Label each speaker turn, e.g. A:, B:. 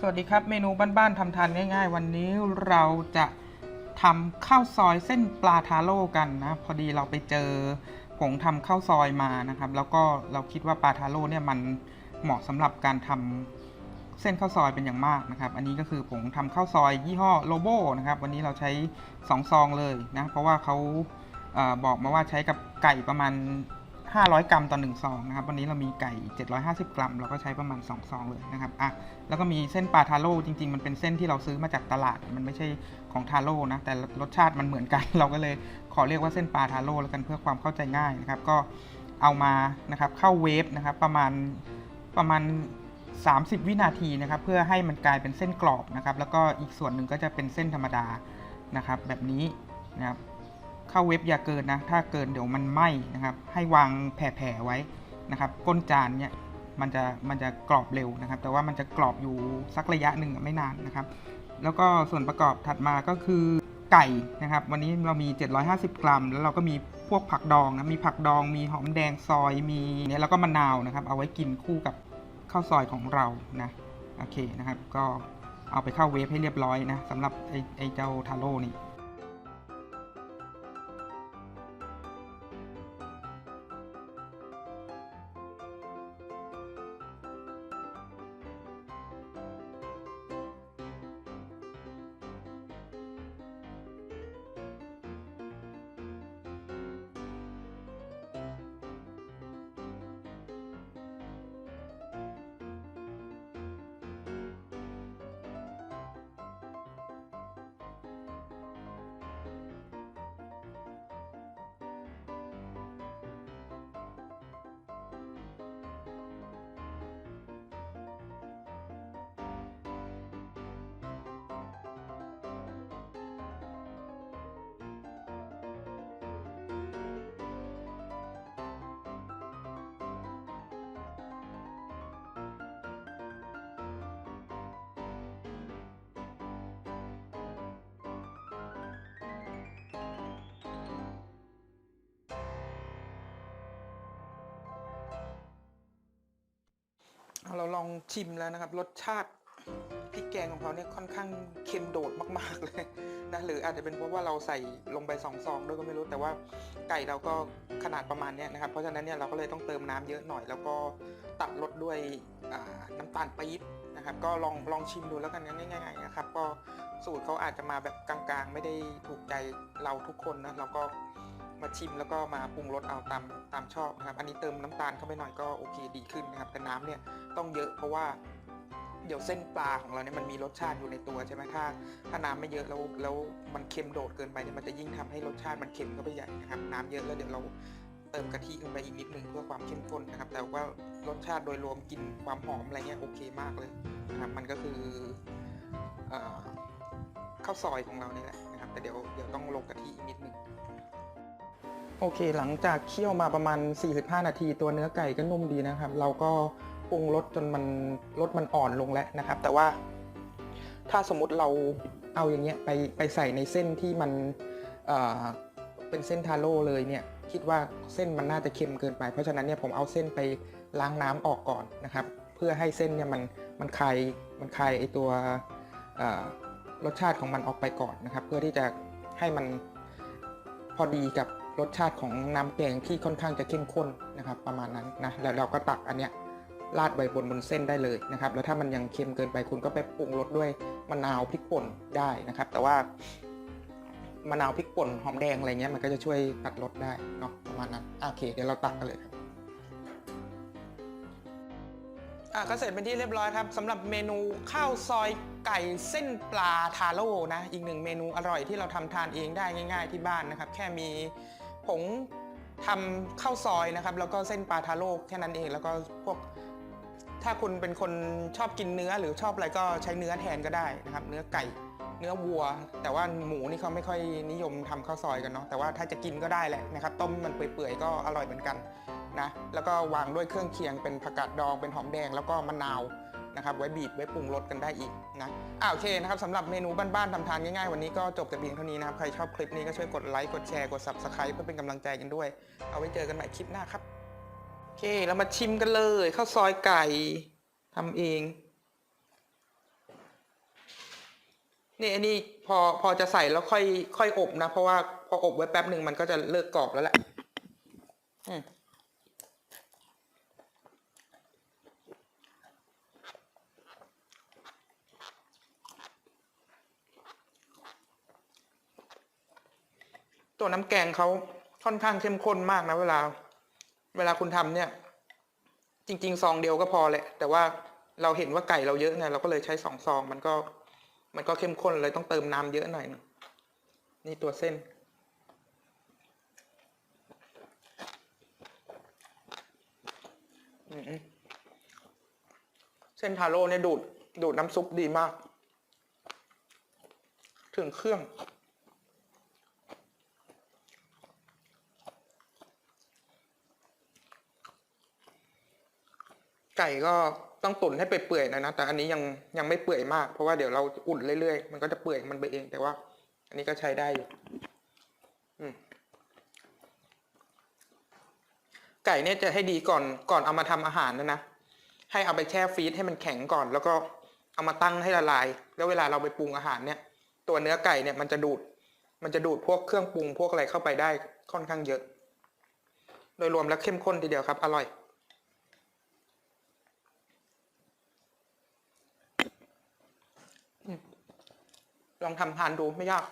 A: สวัสดีครับ เมนูบ้านๆทำทานง่าย ๆ วันนี้เราจะทำข้าวซอยเส้นปลาทาโร่กันนะ พอดีเราไปเจอผงทำข้าวซอยมานะครับ แล้วก็เราคิดว่าปลาทาโร่เนี่ยมันเหมาะสำหรับการทำเส้นข้าวซอยเป็นอย่างมากนะครับ อันนี้ก็คือผงทำข้าวซอยยี่ห้อโลโบนะครับ วันนี้เราใช้2ซองเลยนะ เพราะว่าเขาเอบอกมาว่าใช้กับไก่ประมาณ 500 กรัมต่อ1ซองนะครับวันนี้เรามีไก่ 750 กรัม เราก็ใช้ประมาณ2ซองเลยนะครับอะแล้วก็มีเส้นปลาทาโร่จริง ๆ มันเป็นเส้นที่เราซื้อมาจากตลาด มันไม่ใช่ของทาโร่นะ แต่รสชาติมันเหมือนกัน เราก็เลยขอเรียกว่าเส้นปลาทาโร่แล้วกันเพื่อความเข้าใจง่ายนะครับก็เอามานะครับเข้าเวฟนะครับประมาณประมาณ 30 วินาทีนะครับเพื่อให้มันกลายเป็นเส้นกรอบนะครับแล้วก็อีกส่วนหนึ่งก็จะเป็นเส้นธรรมดานะครับแบบนี้นะครับ เข้าเว็บอย่าเกินนะ ถ้าเกินเดี๋ยวมันไหม้นะครับ ให้วางแผ่ๆไว้นะครับ ก้นจานเนี่ยมันจะมันจะกรอบเร็วนะครับ แต่ว่ามันจะกรอบอยู่สักระยะหนึ่งไม่นานนะครับ แล้วก็ส่วนประกอบถัดมาก็คือไก่นะครับ วันนี้เรามี 750 กรัม แล้วเราก็มีพวกผักดองนะ มีผักดอง มีหอมแดงซอย มีเนี่ยแล้วก็มะนาวนะครับ เอาไว้กินคู่กับข้าวซอยของเรานะ โอเคนะครับ ก็เอาไปเข้าเวฟให้เรียบร้อยนะสำหรับไอ้ไอเจ้าทาโร่นี่ อาเราลองชิมแล้วนะครับ รสชาติพริกแกงของเขาเนี่ยค่อนข้างเค็มโดดมาก ๆ เลยนะหรืออาจจะเป็นเพราะว่าเราใส่ลงไปสองซองด้วยก็ไม่รู้แต่ว่าไก่เราก็ขนาดประมาณนี้นะครับ เพราะฉะนั้นเนี่ยเราก็เลยต้องเติมน้ำเยอะหน่อย แล้วก็ตัดรสด้วยน้ำตาลปี๊บนะครับ ก็ลองลองชิมดูแล้วกันง่ายๆนะครับ ก็สูตรเขาอาจจะมาแบบกลางๆ ไม่ได้ถูกใจเราทุกคนนะเราก็ มาชิมแล้วก็มาปรุงรสเอาตามตามชอบนะครับ อันนี้เติมน้ำตาลเข้าไปหน่อยก็โอเคดีขึ้นนะครับแต่น้ำเนี่ยต้องเยอะเพราะว่าเดี๋ยวเส้นปลาของเราเนี่ยมันมีรสชาติอยู่ในตัวใช่ไหมถ้าถ้าน้ำไม่เยอะแล้วแล้วมันเค็มโดดเกินไปเนี่ยมันจะยิ่งทำให้รสชาติมันเค็มเข้าไปใหญ่นะครับ น้ำเยอะแล้วเดี๋ยวเราเติมกะทิลงไปอีกนิดนึงเพื่อความเข้มข้นนะครับ แต่ว่ารสชาติโดยรวมกลินความหอมอะไรเงี้ยโอเคมากเลยนะครับมันก็คือเอ่อข้าวซอยของเรานี่แหละนะครับ แต่เดี๋ยวเดี๋ยวต้องลงกะทิอีกนิดนึง โอเค หลังจากเคี่ยวมาประมาณ 45 นาที ตัวเนื้อไก่ก็นุ่มดีนะครับ เราก็ปรุงรสจนมันรสมันอ่อนลงแล้วนะครับ แต่ว่า ถ้าสมมุติเราเอาอย่างเงี้ยไปไปใส่ในเส้นที่มันเอ่อเป็นเส้นทาโร่เลยเนี่ยคิดว่าเส้นมันน่าจะเค็มเกินไป เพราะฉะนั้นเนี่ยผมเอาเส้นไปล้างน้ำออกก่อนนะครับ เพื่อให้เส้นเนี่ยมันมันคายมันคายไอตัวรสชาติของมันออกไปก่อนนะครับ เพื่อที่จะให้มันพอดีกับ รสชาติของน้ำแกงที่ค่อนข้างจะเข้มข้นนะครับ ประมาณนั้นนะแล้วเราก็ตักอันเนี้ยราดไว้บนบนเส้นได้เลยนะครับ แล้วถ้ามันยังเค็มเกินไปคุณก็ไปปรุงรสด้วยมะนาวพริกป่นได้นะครับ แต่ว่ามะนาวพริกป่นหอมแดงอะไรเงี้ยมันก็จะช่วยตัดรสได้เนาะประมาณนั้นโอเคเดี๋ยวเราตักกันเลยครับอะก็เสร็จเป็นที่เรียบร้อยครับสำหรับเมนูข้าวซอยไก่เส้นปลาทาโร่นะอีกหนึ่งเมนูอร่อยที่เราทำทานเองได้ง่าย ๆ ที่บ้านนะครับ แค่มี ผงทำข้าวซอยนะครับ แล้วก็เส้นปลาทาโร่แค่นั้นเอง แล้วก็พวกถ้าคุณเป็นคนชอบกินเนื้อหรือชอบอะไรก็ใช้เนื้อแทนก็ได้นะครับ เนื้อไก่ เนื้อวัว แต่ว่าหมูนี่เขาไม่ค่อยนิยมทำข้าวซอยกันเนาะแต่ว่าถ้าจะกินก็ได้แหละนะครับ ต้มมันเปื่อยๆก็อร่อยเหมือนกันนะแล้วก็วางด้วยเครื่องเคียงเป็นผักกาดดองเป็นหอมแดงแล้วก็มะนาว นะครับไว้บีบไว้ปรุงรสกันได้อีกนะอ่าโอเคนะครับสำหรับเมนูบ้านๆทำทานง่ายๆวันนี้ก็จบแต่เพียงเท่านี้นะครับใครชอบคลิปนี้ก็ช่วยกดไลค์กดแชร์กด subscribe เพื่อเป็นกำลังใจกันด้วย เอาไว้เจอกันใหม่คลิปหน้าครับโอเคเรามาชิมกันเลยข้าวซอยไก่ทำเองนี่อันนี้พอพอจะใส่แล้วค่อยค่อยอบนะ เพราะว่าพออบไว้แป๊บหนึ่งมันก็จะเลิกกรอบแล้วแหละ ตัวน้ำแกงเขาค่อนข้างเข้มข้นมากนะเวลา เวลาคุณทำเนี่ย จริง ๆ ซองเดียวก็พอแหละ แต่ว่าเราเห็นว่าไก่เราเยอะไงเราก็เลยใช้สองซองมันก็ มันก็เข้มข้นเลยต้องเติมน้ำเยอะหน่อยนึงนี่ตัวเส้น เส้นทาโร่เนี่ยดูด ดูดน้ำซุปดีมาก ถึงเครื่อง ก่ก็ต้องตุ๋นให้เปื่อยๆนะนะแต่อันนี้ยังยังไม่เปื่อยมากเพราะว่าเดี๋ยวเราอุ่นเรื่อยๆ มันก็จะเปื่อยมันไปเองแต่ว่า อันนี้ก็ใช้ได้อยู่ไก่เนี่ยจะให้ดีก่อนก่อนเอามาทำอาหารนะนะให้เอาไปแช่ฟรีซให้มันแข็งก่อน แล้วก็เอามาตั้งให้ละลาย แล้วเวลาเราไปปรุงอาหารเนี่ย ตัวเนื้อไก่เนี่ยมันจะดูด มันจะดูดพวกเครื่องปรุงพวกอะไรเข้าไปได้ค่อนข้างเยอะ โดยรวมแล้วเข้มข้นทีเดียวครับ อร่อย ลองทำทานดูไม่ยาก